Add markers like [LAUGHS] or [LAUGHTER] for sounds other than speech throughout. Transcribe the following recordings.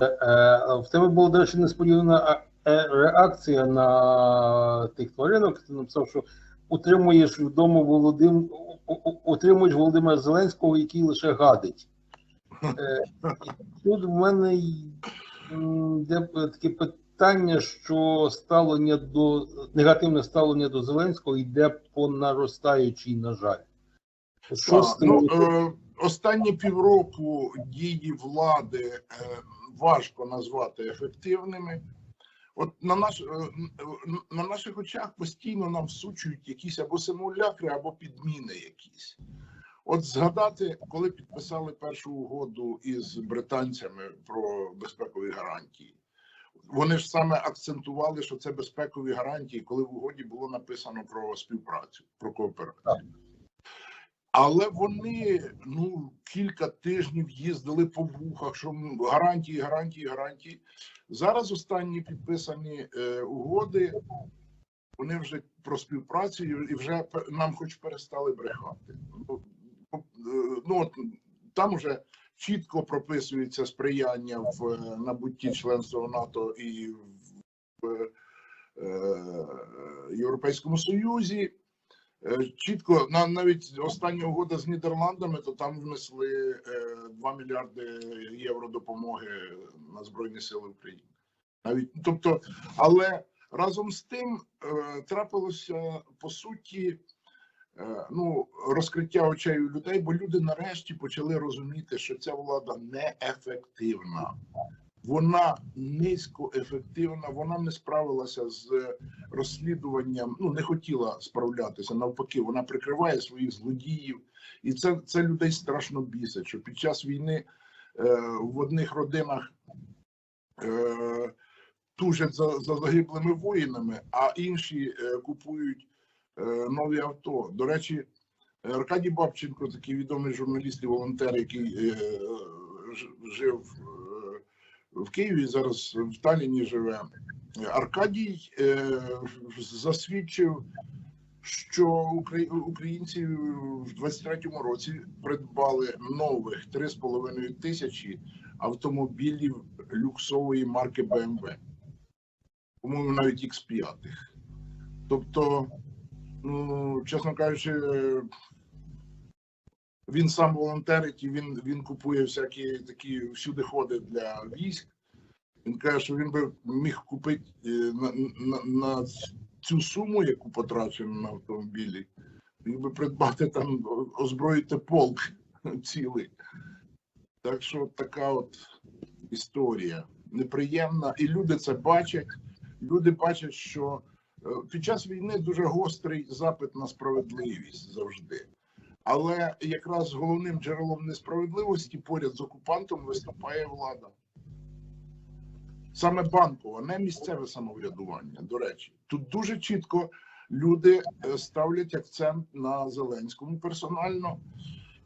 Е, В тебе була, до речі, несподівана е, реакція на тих тваринок. Ти написав, що утримуєш вдома Володим... утримуєш Володимира Зеленського, який лише гадить. Е, Тут в мене йде таке питання, що ставлення до негативне ставлення до Зеленського йде по наростаючій, на жаль. Що з тим? Останні півроку дії влади е, важко назвати ефективними. От на, наш, е, на наших очах постійно нам всучують якісь або симулякри, або підміни якісь. От згадати, коли підписали першу угоду із британцями про безпекові гарантії, вони ж саме акцентували, що це безпекові гарантії, коли в угоді було написано про співпрацю, про кооперацію. Але вони ну кілька тижнів їздили по вухах, що гарантії, гарантії, гарантії. Зараз останні підписані е, угоди. Вони вже про співпрацю і вже нам хоч перестали брехати. Ну, е, Ну от там уже чітко прописується сприяння в е, набутті членства НАТО і в е, Європейському Союзі. Е, Чітко на навіть остання угода з Нідерландами, то там внесли е, 2 мільярди євро допомоги на Збройні Сили України. Навіть тобто, але разом з тим е, трапилося по суті е, ну, розкриття очей людей, бо люди нарешті почали розуміти, що ця влада неефективна. Вона низькоефективна, вона не справилася з розслідуванням, ну не хотіла справлятися. Навпаки, вона прикриває своїх злодіїв, і це, це людей страшно бісить. Що під час війни е, в одних родинах е, тужать за, за загиблими воїнами, а інші е, купують е, нові авто. До речі, Аркадій Бабченко, такий відомий журналіст і волонтер, який е, жив в Києві, зараз в Талліні живе. Аркадій е, засвідчив, що українці в 23-му році придбали нових 3,5 тисячі автомобілів люксової марки BMW. По-моєму, навіть X5. Тобто, ну, чесно кажучи, він сам волонтерить і він, він купує всякі такі всюди ходи для військ. Він каже, що він би міг купити е, на, на, на цю суму, яку потрачено на автомобілі, міг би придбати там, озброїти полк [LAUGHS] цілий. Так що така от історія неприємна. І люди це бачать. Люди бачать, що е, під час війни дуже гострий запит на справедливість завжди. Але якраз головним джерелом несправедливості поряд з окупантом виступає влада. Саме банкова, не місцеве самоврядування. До речі, тут дуже чітко люди е, ставлять акцент на Зеленському персонально.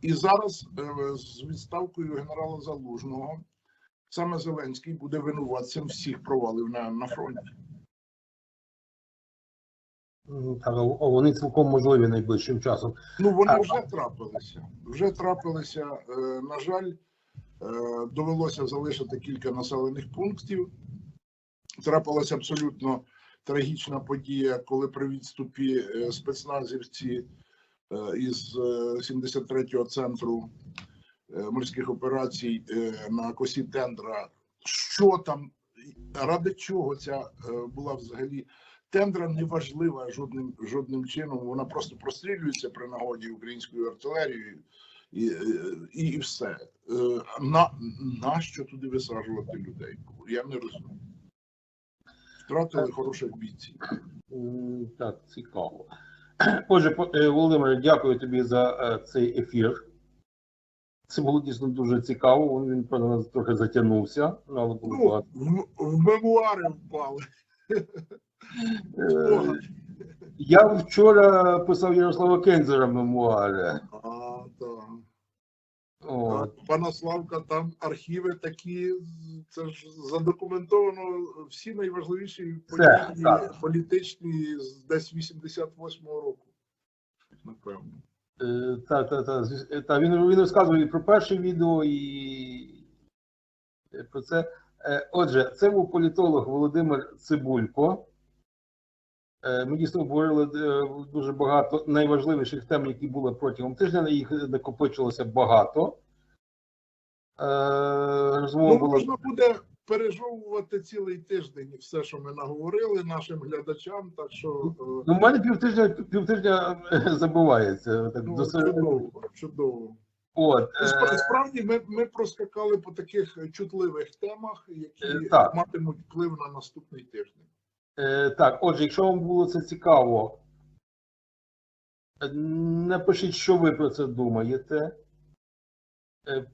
І зараз е, з відставкою генерала Залужного саме Зеленський буде винуватцем всіх провалів на, на фронті. А вони цілком можливі найближчим часом. Ну вони А- вже трапилися. Вже трапилися. Е, на жаль, е, довелося залишити кілька населених пунктів. Трапилася абсолютно трагічна подія, коли при відступі е, спецназівці із е, 73-го центру морських операцій на косі тендра. Що там, ради чого ця була взагалі тендра неважлива жодним жодним чином. Вона просто прострілюється при нагоді українською артилерією. І, і, і все. Е, На, нащо туди висаджувати людей? Я не розумію. Втратили хороших бійців. Так, цікаво. Отже, е, дякую тобі за е, цей ефір. Це було дійсно дуже цікаво. Він правда нас трохи затягнувся, Ну, в, в мемуари впали. [LAUGHS] Е, Я вчора писав Ярослава Кензера мемуари. А, так. От. Пана Славка, там архіви такі, це ж задокументовано всі найважливіші Все, події політичні з десь 88-го року. Напевно. Е, Та, та, та, звіс- е, та він, він розказує і про перше відео і е, про це. Е, Отже, це був політолог Володимир Цибулько. Е, Ми дійсно обговорили е, дуже багато найважливіших тем, які були протягом тижня. Їх накопичилося багато. Е, Розмова Ну, була можна буде пережовувати цілий тиждень все, що ми наговорили нашим глядачам. Так що Ну, в мене півтижня, півтижня забувається. Так, ну, до чудово, чудово. От, Ну, спра- Справді ми, ми проскакали по таких чутливих темах, які так. матимуть вплив на наступний тиждень. Е, так, отже, якщо вам було це цікаво, е, напишіть, що ви про це думаєте. Е,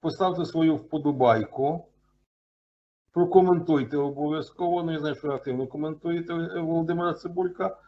Поставте свою вподобайку. Прокоментуйте обов'язково. Ну, я знаю, що активно коментуєте Володимира Цибулька.